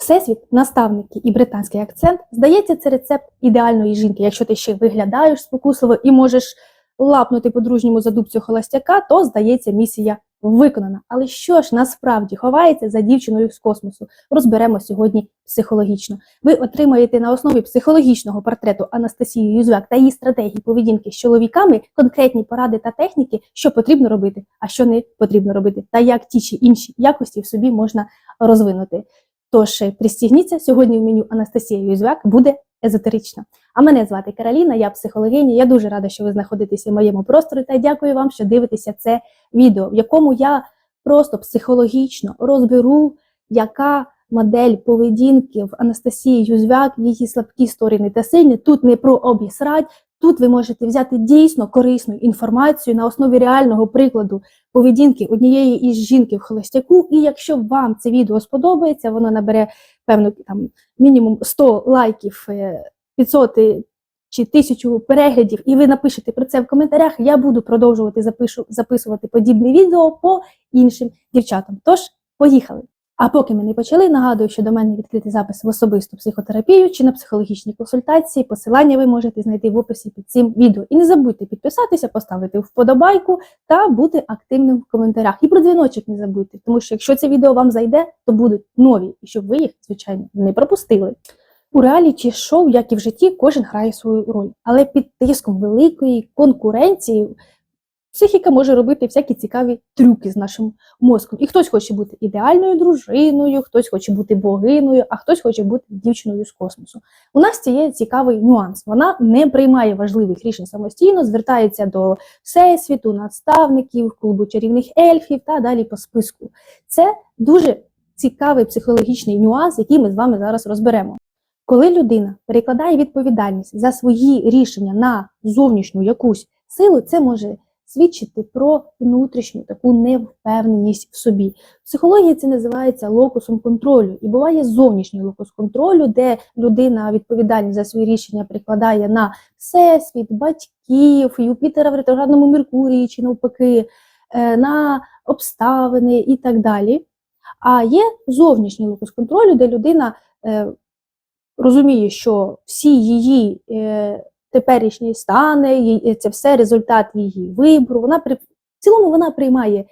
Всесвіт, наставники і британський акцент здається, це рецепт ідеальної жінки. Якщо ти ще виглядаєш спокусливо і можеш лапнути по-дружньому за дубцю холостяка, то здається, місія виконана. Але що ж насправді ховається за дівчиною з космосу? Розберемо сьогодні психологічно. Ви отримаєте на основі психологічного портрету Анастасії Юзвяк та її стратегії поведінки з чоловіками конкретні поради та техніки, що потрібно робити, а що не потрібно робити, та як ті чи інші якості в собі можна розвинути. Тож е, пристігніться, сьогодні в меню Анастасія Юзвяк буде езотерична. А мене звати Кароліна, я психологиня. Я дуже рада, що ви знаходитеся в моєму просторі, та дякую вам, що дивитеся це відео, в якому я просто психологічно розберу, яка модель поведінки в Анастасії Юзвяк, її слабкі сторони та сильні. Тут не про обісрать, тут ви можете взяти дійсно корисну інформацію на основі реального прикладу поведінки однієї із жінки в холостяку. І якщо вам це відео сподобається, воно набере певно там мінімум 100 лайків, е, 500 чи 1000 переглядів, і ви напишете про це в коментарях. Я буду продовжувати запишу, записувати подібне відео по іншим дівчатам. Тож, поїхали! А поки ми не почали, нагадую, що до мене відкритий запис в особисту психотерапію чи на психологічні консультації. Посилання ви можете знайти в описі під цим відео. І не забудьте підписатися, поставити вподобайку та бути активним в коментарях. І про дзвіночок не забудьте, тому що якщо це відео вам зайде, то будуть нові, і щоб ви їх, звичайно, не пропустили. У реаліті шоу, як і в житті, кожен грає свою роль, але під тиском великої конкуренції психіка може робити всякі цікаві трюки з нашим мозком. І хтось хоче бути ідеальною дружиною, хтось хоче бути богиною, а хтось хоче бути дівчиною з космосу. У нас є цікавий нюанс. Вона не приймає важливих рішень самостійно, звертається до всесвіту, наставників, клубу чарівних ельфів та далі по списку. Це дуже цікавий психологічний нюанс, який ми з вами зараз розберемо. Коли людина перекладає відповідальність за свої рішення на зовнішню якусь силу, це може свідчити про внутрішню таку невпевненість в собі. В психології це називається локусом контролю. І буває зовнішній локус контролю, де людина відповідальність за свої рішення прикладає на всесвіт, батьків, Юпітера в ретроградному Меркурії чи навпаки, е, на обставини і так далі. А є зовнішній локус контролю, де людина е, розуміє, що всі її е, теперішні стани, це все результат її вибору. Вона при в цілому вона приймає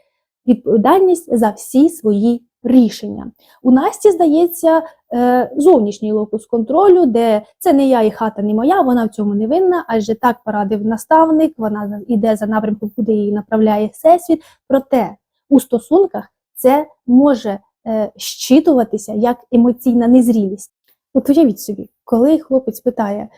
відповідальність за всі свої рішення. У Насті здається е, зовнішній локус контролю, де це не я і хата не моя, вона в цьому не винна, адже так порадив наставник, вона йде за напрямком, куди її направляє всесвіт. Проте у стосунках це може е, щитуватися як емоційна незрілість. От уявіть собі, коли хлопець питає,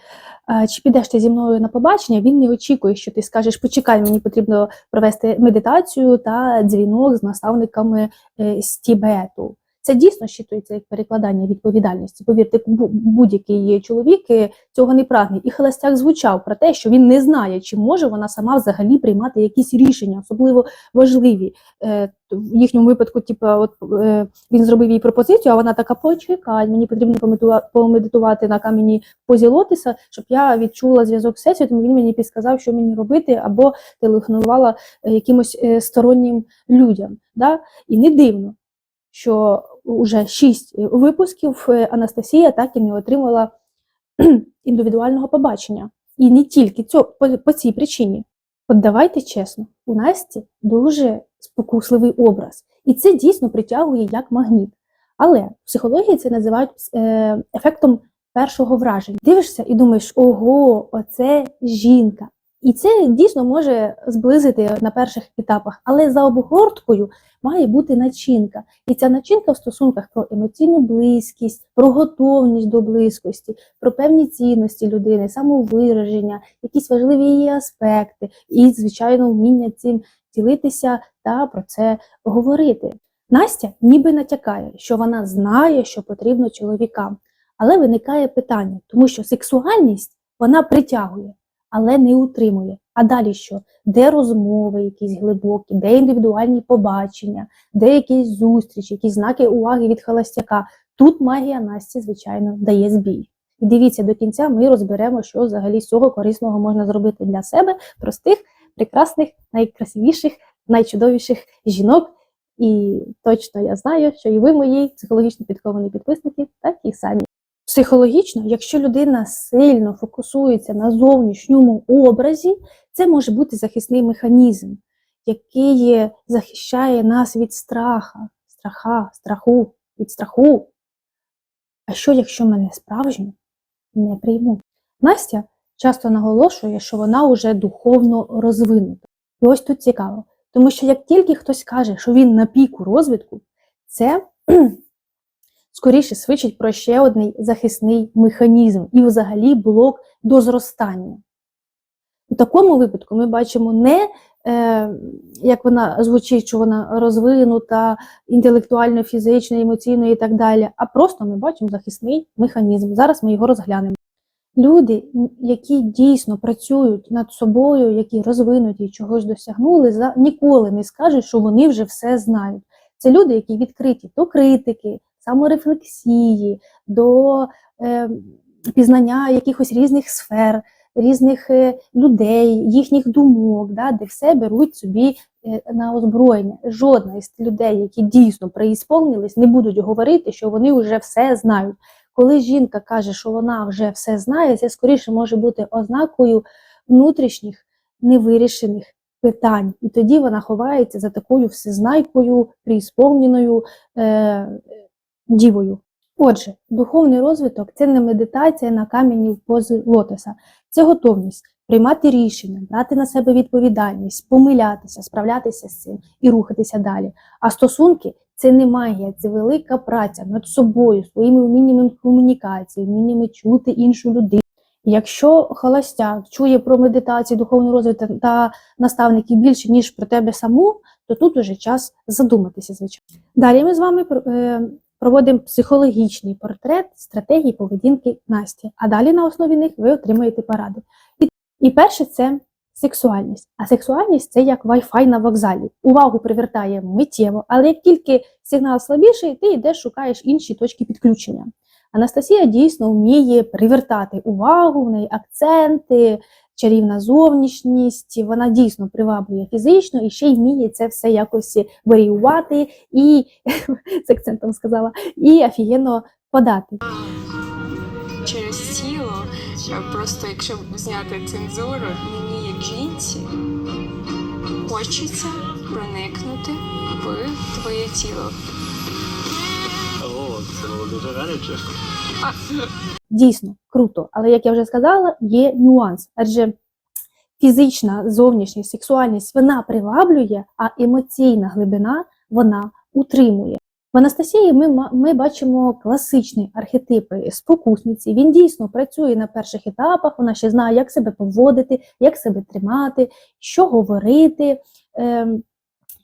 чи підеш ти зі мною на побачення, він не очікує, що ти скажеш, почекай, мені потрібно провести медитацію та дзвінок з наставниками е, з Тібету. Це дійсно щитується як перекладання відповідальності. Повірте, будь-який чоловік е, цього не прагне. І Холостяк звучав про те, що він не знає, чи може вона сама взагалі приймати якісь рішення, особливо важливі. Е, В їхньому випадку, типу, от е, він зробив їй пропозицію, а вона така, почекай, мені потрібно помедитувати на камені позі лотиса, щоб я відчула зв'язок з всесвітом, він мені підсказав, що мені робити, або телефонувала е, якимось е, стороннім людям. Да? І не дивно, що вже шість е, випусків е, Анастасія так і не отримала індивідуального побачення. І не тільки цьо, по, по цій причині. От давайте чесно, у Насті дуже спокусливий образ, і це дійсно притягує як магніт. Але в психології це називають е, ефектом першого враження. Дивишся і думаєш, ого, оце жінка. І це дійсно може зблизити на перших етапах, але за обгорткою має бути начинка. І ця начинка в стосунках про емоційну близькість, про готовність до близькості, про певні цінності людини, самовираження, якісь важливі її аспекти, і, звичайно, вміння цим ділитися та про це говорити. Настя ніби натякає, що вона знає, що потрібно чоловікам, але виникає питання, тому що сексуальність вона притягує, але не утримує. А далі що? Де розмови якісь глибокі, де індивідуальні побачення, де якісь зустрічі, якісь знаки уваги від холостяка. Тут магія Насті, звичайно, дає збій. І дивіться до кінця, ми розберемо, що взагалі з цього корисного можна зробити для себе, простих, прекрасних, найкрасивіших, найчудовіших жінок, І точно я знаю, що і ви, мої психологічно підковані підписники, такі самі. Психологічно, якщо людина сильно фокусується на зовнішньому образі, це може бути захисний механізм, який захищає нас від страха, страха, страху, від страху. А що, якщо мене справжню не приймуть? Настя часто наголошує, що вона вже духовно розвинута. І ось тут цікаво, тому що як тільки хтось каже, що він на піку розвитку, це скоріше свідчить про ще один захисний механізм і взагалі блок до зростання. У такому випадку ми бачимо не е, як вона звучить, що вона розвинута інтелектуально, фізично, емоційно і так далі, а просто ми бачимо захисний механізм. Зараз ми його розглянемо. Люди, які дійсно працюють над собою, які розвинуті чогось досягнули, ніколи не скажуть, що вони вже все знають. Це люди, які відкриті до критики, саморефлексії, до е, пізнання якихось різних сфер, різних е, людей, їхніх думок, да, де все беруть собі е, на озброєння. Жодна із людей, які дійсно преісполнились, не будуть говорити, що вони вже все знають. Коли жінка каже, що вона вже все знає, це скоріше може бути ознакою внутрішніх невирішених питань. І тоді вона ховається за такою всезнайкою, преісполненою е, дівою. Отже, духовний розвиток це не медитація на камені в пози лотоса, це готовність приймати рішення, брати на себе відповідальність, помилятися, справлятися з цим і рухатися далі. А стосунки це не магія, це велика праця над собою, своїми вміннями комунікації, вміннями чути іншу людину. Якщо холостяк чує про медитацію, духовний розвиток та наставників більше, ніж про тебе саму, то тут уже час задуматися, звичайно. Далі ми з вами е, проводимо психологічний портрет стратегії поведінки Насті, а далі на основі них ви отримаєте поради. І, і перше це сексуальність. А сексуальність це як Wi-Fi на вокзалі. Увагу привертає миттєво, але як тільки сигнал слабіший, ти йдеш, шукаєш інші точки підключення. Анастасія дійсно вміє привертати увагу, в неї акценти, чарівна зовнішність, вона дійсно приваблює фізично і ще й вміє це все якось варіювати і з акцентом сказала, і офігенно подати. через тіло. Просто якщо зняти цензуру, мені як жінці хочеться проникнути в твоє тіло. Дійсно круто, але як я вже сказала, є нюанс, адже фізична зовнішність, сексуальність вона приваблює, а емоційна глибина вона утримує. В Анастасії ми, ми бачимо класичні архетипи спокусниці. Він дійсно працює на перших етапах, вона ще знає, як себе поводити, як себе тримати, що говорити.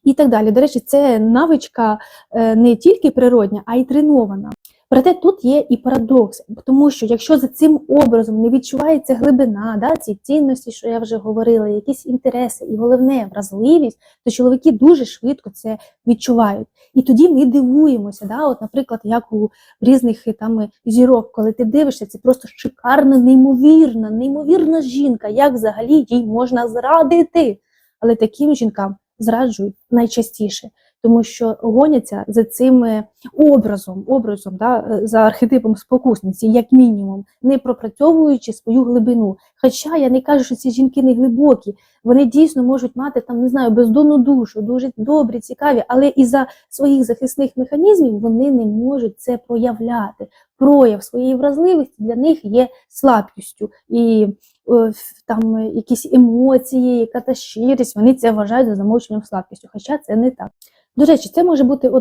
І так далі. До речі, це навичка е, не тільки природня, а й тренована. Проте тут є і парадокс, тому що якщо за цим образом не відчувається глибина, да, ці цінності, що я вже говорила, якісь інтереси, і головне вразливість, то чоловіки дуже швидко це відчувають. І тоді ми дивуємося. Да, от, наприклад, як у різних е, там е, зірок, коли ти дивишся, це просто шикарна, неймовірна, неймовірна жінка, як взагалі їй можна зрадити. Але таким жінкам зраджують найчастіше, тому що гоняться за цим образом, образом да, е, за архетипом спокусниці, як мінімум, не пропрацьовуючи свою глибину. Хоча я не кажу, що ці жінки не глибокі, вони дійсно можуть мати там, не знаю, бездонну душу, дуже добрі, цікаві, але із-за своїх захисних механізмів вони не можуть це проявляти. Прояв своєї вразливості для них є слабкістю. І е, там е, якісь емоції, яка та щирість, вони це вважають за замовченням слабкістю, хоча це не так. До речі, це може бути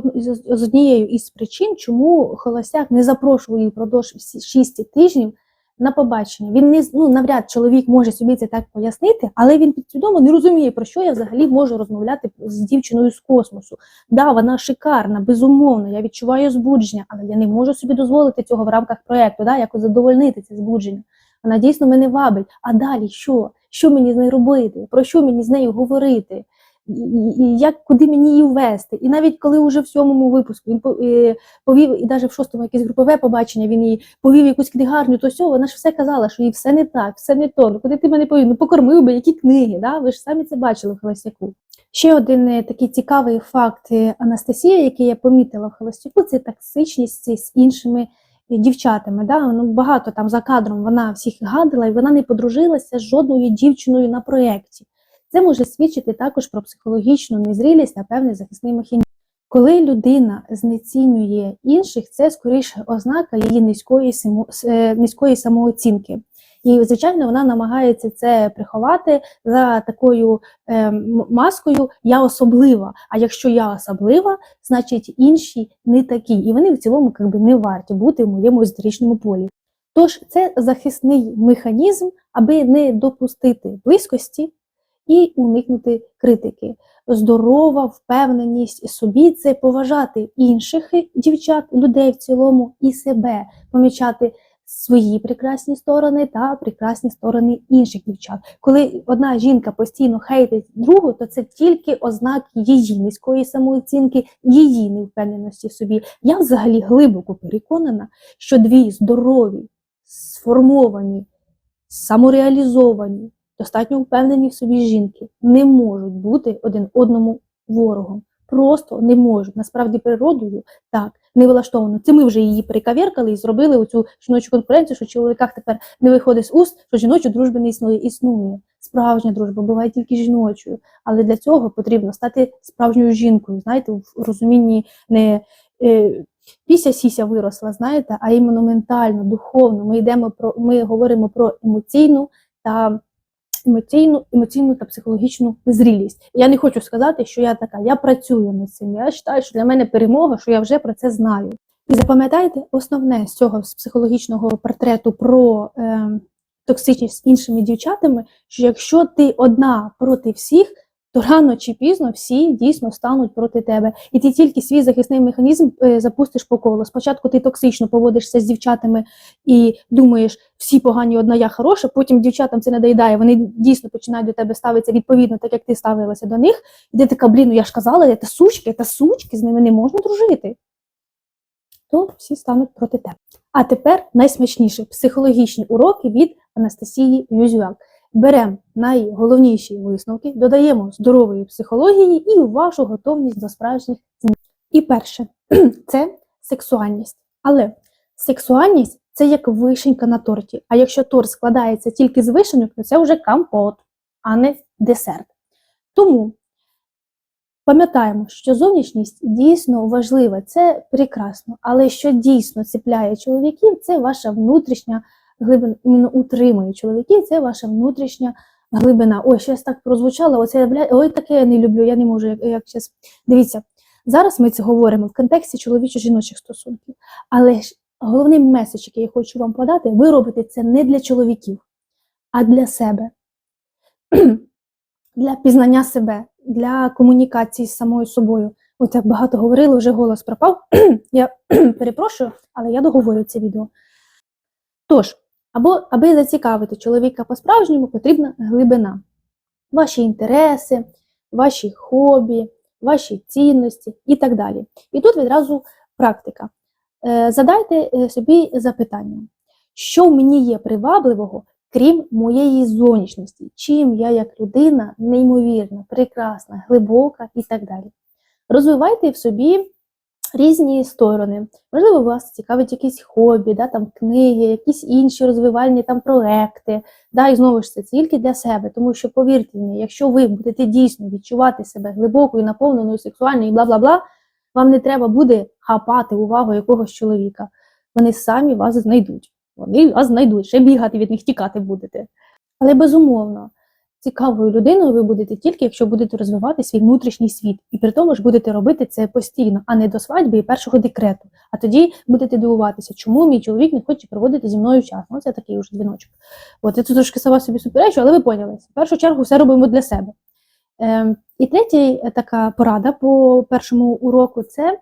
з однією із причин, чому холостяк не запрошує впродовж 6 тижнів на побачення. Він не ну, навряд чоловік може собі це так пояснити, але він підсвідомо не розуміє, про що я взагалі можу розмовляти з дівчиною з космосу. Да, вона шикарна, безумовно, я відчуваю збудження, але я не можу собі дозволити цього в рамках проєкту, да, якось задовольнити це збудження. Вона дійсно мене вабить. А далі що? Що мені з нею робити? Про що мені з нею говорити? І, як куди мені її ввести? І навіть коли вже в сьомому випуску він е, повів, і навіть в шостому якесь групове побачення, він їй повів якусь книгарню, то сьо, вона ж все казала, що їй все не так, все не то. Ну куди ти мене повів? Ну покормив би, які книги, да? ви ж самі це бачили в Холостяку. Ще один е, такий цікавий факт е, Анастасія, який я помітила в холостяку, це токсичність з іншими дівчатами. Да? Ну, багато там за кадром вона всіх гадила, і вона не подружилася з жодною дівчиною на проєкті. Це може свідчити також про психологічну незрілість та певний захисний механізм. Коли людина знецінює інших, це скоріше ознака її низької, е, низької самооцінки. І, звичайно, вона намагається це приховати за такою е, маскою Я особлива. А якщо я особлива, значить інші не такі. І вони в цілому якби, не варті бути в моєму історичному полі. Тож це захисний механізм, аби не допустити близькості і уникнути критики. Здорова впевненість собі це поважати інших дівчат, людей в цілому і себе, помічати свої прекрасні сторони та прекрасні сторони інших дівчат. Коли одна жінка постійно хейтить другу, то це тільки ознаки її низької самооцінки, її невпевненості в собі. Я взагалі глибоко переконана, що дві здорові, сформовані, самореалізовані, достатньо впевнені в собі жінки не можуть бути один одному ворогом. Просто не можуть. Насправді природою так не влаштовано. Це ми вже її перекавіркали і зробили оцю жіночу конкуренцію, що чоловіках тепер не виходить з уст, що жіночої дружби не існує. Існує. Справжня дружба буває тільки жіночою. Але для цього потрібно стати справжньою жінкою. Знаєте, в розумінні не е, піся сіся виросла, знаєте, а іменно ментально, духовно. Ми йдемо про ми говоримо про емоційну та емоційну, емоційну та психологічну зрілість. Я не хочу сказати, що я така, я працюю над цим. Я вважаю, що для мене перемога, що я вже про це знаю. І запам'ятайте основне з цього з психологічного портрету про е, токсичність з іншими дівчатами, що якщо ти одна проти всіх, то рано чи пізно всі дійсно стануть проти тебе. І ти тільки свій захисний механізм е, запустиш по колу. Спочатку ти токсично поводишся з дівчатами і думаєш, всі погані, одна я хороша, потім дівчатам це надоїдає, вони дійсно починають до тебе ставитися відповідно, так як ти ставилася до них. І ти така, блін, ну я ж казала, це сучки, це сучки, з ними не можна дружити. То всі стануть проти тебе. А тепер найсмачніше психологічні уроки від Анастасії Юзюак. Беремо найголовніші висновки, додаємо здорової психології і вашу готовність до справжніх змін. І перше це сексуальність. Але сексуальність це як вишенька на торті. А якщо торт складається тільки з вишеньок, то це вже компот, а не десерт. Тому пам'ятаємо, що зовнішність дійсно важлива, це прекрасно. Але що дійсно ціпляє чоловіків, це ваша внутрішня іменно утримує чоловіків, це ваша внутрішня глибина. Ой, щось так прозвучало, оце бля, ой, таке я не люблю, я не можу, як, як щас. Дивіться, зараз ми це говоримо в контексті чоловічо-жіночих стосунків. Але ж головний меседж, який я хочу вам подати, ви робите це не для чоловіків, а для себе, для пізнання себе, для комунікації з самою собою. От як багато говорили, вже голос пропав. я перепрошую, але я договорю це відео. Тож, або аби зацікавити чоловіка по-справжньому, потрібна глибина. Ваші інтереси, ваші хобі, ваші цінності і так далі. І тут відразу практика. Е, Задайте е, собі запитання, що в мені є привабливого, крім моєї зовнішності, чим я як людина неймовірна, прекрасна, глибока і так далі. Розвивайте в собі різні сторони. Можливо, вас цікавить якісь хобі, да, там, книги, якісь інші розвивальні там, проекти. Да, і знову ж це тільки для себе. Тому що, повірте мені, якщо ви будете дійсно відчувати себе глибокою, наповненою, сексуальною і бла-бла-бла, вам не треба буде хапати увагу якогось чоловіка. Вони самі вас знайдуть. Вони вас знайдуть, ще бігати від них тікати будете. Але безумовно, цікавою людиною ви будете тільки, якщо будете розвивати свій внутрішній світ. І при тому ж будете робити це постійно, а не до свадьби і першого декрету. А тоді будете дивуватися, чому мій чоловік не хоче проводити зі мною час. Ну, це такий уже дзвіночок. От я тут трошки сама собі суперечу, але ви поняли. В першу чергу все робимо для себе. Ем, і третя е, така порада по першому уроку це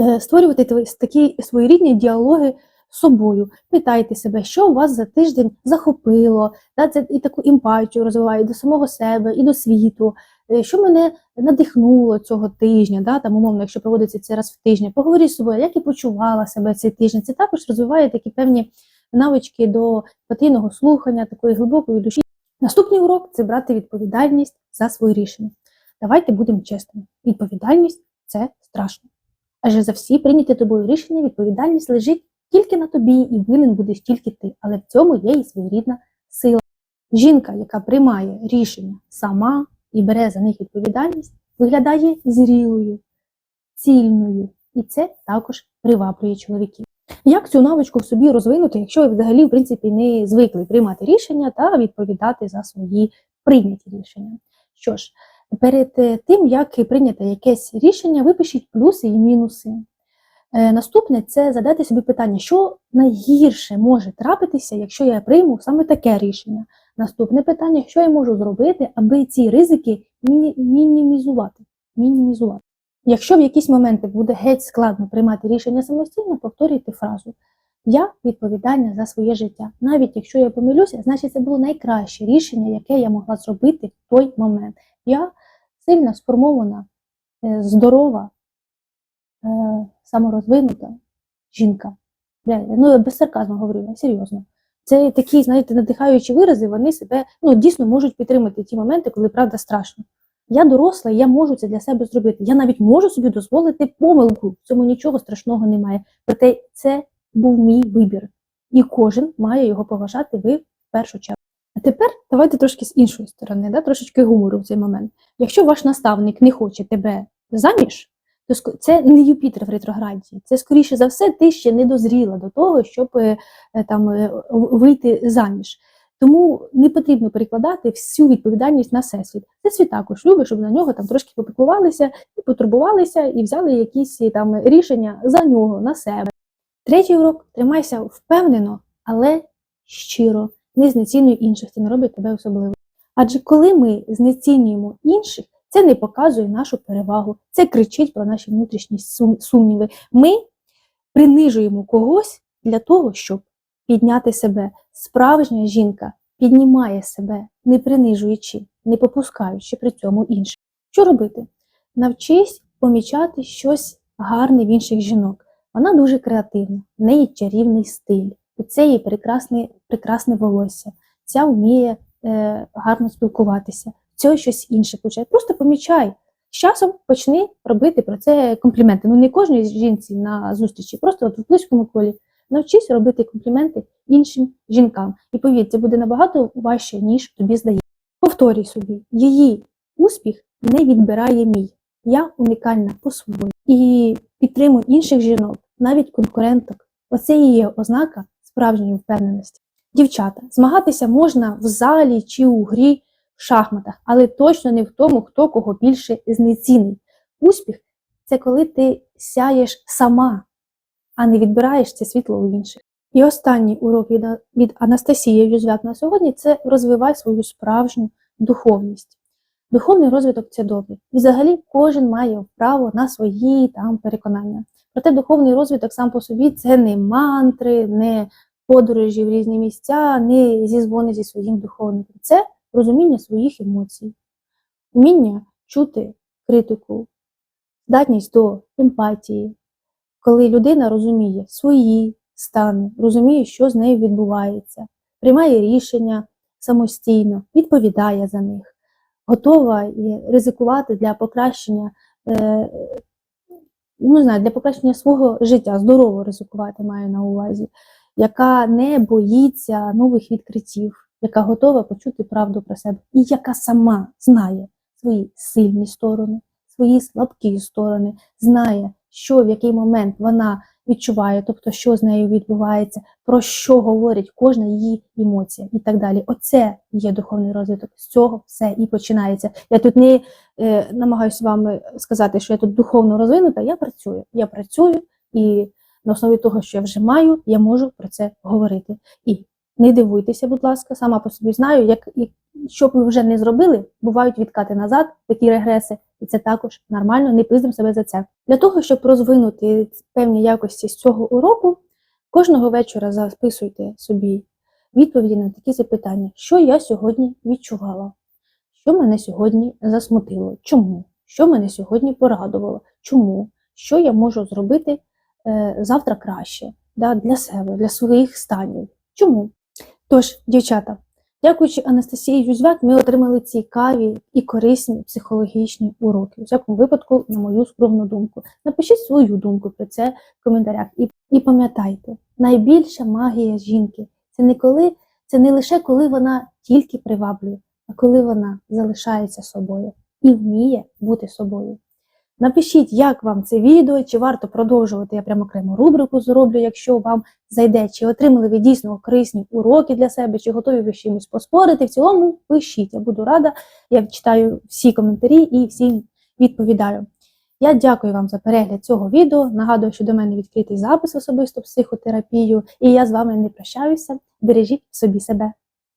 е, створювати такі своєрідні діалоги собою. Питайте себе, що вас за тиждень захопило, да, це і таку емпатію розвиває до самого себе, і до світу, Е, що мене надихнуло цього тижня, да, там, умовно, якщо проводиться це раз в тиждень, поговоріть з собою, як я почувала себе цей тиждень. Це також розвиває такі певні навички до патійного слухання, такої глибокої душі. Наступний урок це брати відповідальність за свої рішення. Давайте будемо чесними. Відповідальність це страшно. Адже за всі прийняті тобою рішення відповідальність лежить тільки на тобі, і винен будеш тільки ти. Але в цьому є і своєрідна сила. Жінка, яка приймає рішення сама і бере за них відповідальність, виглядає зрілою, цільною, і це також приваблює чоловіків. Як цю навичку в собі розвинути, якщо ви взагалі в принципі не звикли приймати рішення та відповідати за свої прийняті рішення? Що ж, перед е, тим, як прийняти якесь рішення, випишіть плюси і мінуси. Е, Наступне це задати собі питання, що найгірше може трапитися, якщо я прийму саме таке рішення. Наступне питання, що я можу зробити, аби ці ризики мінімізувати. мінімізувати. Якщо в якісь моменти буде геть складно приймати рішення самостійно, повторюйте фразу Я відповідальна за своє життя. Навіть якщо я помилюся, значить це було найкраще рішення, яке я могла зробити в той момент. Я сильно сформована, е, здорова, е, саморозвинута жінка. Ну, я без сарказму говорю, я серйозно. Це такі, знаєте, надихаючі вирази, вони себе ну, дійсно можуть підтримати ті моменти, коли правда страшно. Я доросла, я можу це для себе зробити. Я навіть можу собі дозволити помилку. В цьому нічого страшного немає. Проте це був мій вибір. І кожен має його поважати ви в першу чергу. А тепер давайте трошки з іншої сторони, да, трошечки гумору в цей момент. Якщо ваш наставник не хоче тебе заміж, то це не Юпітер в ретрограді. Це скоріше за все, ти ще не дозріла до того, щоб е, там е, вийти заміж. Тому не потрібно перекладати всю відповідальність на всесвіт. Всесвіт також любить, щоб на нього там трошки попіклувалися і потурбувалися, і взяли якісь е, там рішення за нього, на себе. Третій урок тримайся впевнено, але щиро, не знецінюй інших, це не робить тебе особливим. Адже коли ми знецінюємо інших, це не показує нашу перевагу, це кричить про наші внутрішні сум- сумніви. Ми принижуємо когось для того, щоб підняти себе. Справжня жінка піднімає себе, не принижуючи, не попускаючи при цьому інших. Що робити? Навчись помічати щось гарне в інших жінок. Вона дуже креативна, в неї чарівний стиль, у цієї прекрасне, прекрасне волосся, ця вміє е, гарно спілкуватися, цього щось інше почає. Просто помічай. З часом почни робити про це компліменти. Ну не кожній жінці на зустрічі, просто от в близькому колі. Навчись робити компліменти іншим жінкам. І повір, це буде набагато важче, ніж тобі здається. Повторюй собі, її успіх не відбирає мій. Я унікальна по-своєму. І підтримуй інших жінок, навіть конкуренток. Оце і є ознака справжньої впевненості. Дівчата, змагатися можна в залі чи у грі шахматах, але точно не в тому, хто кого більше знецінить. Успіх це коли ти сяєш сама, а не відбираєш це світло у інших. І останній урок від, від Анастасії Юзвяк на сьогодні це розвивай свою справжню духовність. Духовний розвиток це добре. І взагалі кожен має право на свої там переконання. Проте духовний розвиток сам по собі це не мантри, не подорожі в різні місця, не зізвони зі своїм духовником. Це розуміння своїх емоцій, вміння чути критику, здатність до емпатії, коли людина розуміє свої стани, розуміє, що з нею відбувається, приймає рішення самостійно, відповідає за них, готова ризикувати для покращення, е, ну, знаю, для покращення свого життя, здорово ризикувати маю на увазі, яка не боїться нових відкриттів, яка готова почути правду про себе, і яка сама знає свої сильні сторони, свої слабкі сторони, знає, що в який момент вона відчуває, тобто що з нею відбувається, про що говорить кожна її емоція і так далі. Оце є духовний розвиток. З цього все і починається. Я тут не е, намагаюся вам сказати, що я тут духовно розвинута. Я працюю. Я працюю і на основі того, що я вже маю, я можу про це говорити. І не дивуйтеся, будь ласка, сама по собі знаю, як, як що б ви вже не зробили, бувають відкати назад, такі регреси, і це також нормально, не пиздим себе за це. Для того, щоб розвинути певні якості з цього уроку, кожного вечора записуйте собі відповіді на такі запитання, що я сьогодні відчувала, що мене сьогодні засмутило, чому, що мене сьогодні порадувало, чому, що я можу зробити е, завтра краще да, для себе, для своїх станів. Чому? Тож, дівчата, Дякуючи Анастасії Юзвак, ми отримали цікаві і корисні психологічні уроки. У всякому випадку, на мою скромну думку. Напишіть свою думку про це в коментарях. І, і пам'ятайте, найбільша магія жінки це не коли, це не лише коли вона тільки приваблює, а коли вона залишається собою і вміє бути собою. Напишіть, як вам це відео, чи варто продовжувати. Я прямо окрему рубрику зроблю, якщо вам зайде, чи отримали ви дійсно корисні уроки для себе, чи готові ви чимось поспорити. В цілому пишіть. Я буду рада. Я читаю всі коментарі і всім відповідаю. Я дякую вам за перегляд цього відео. Нагадую, що до мене відкритий запис в особисту психотерапію, і я з вами не прощаюся. Бережіть собі себе.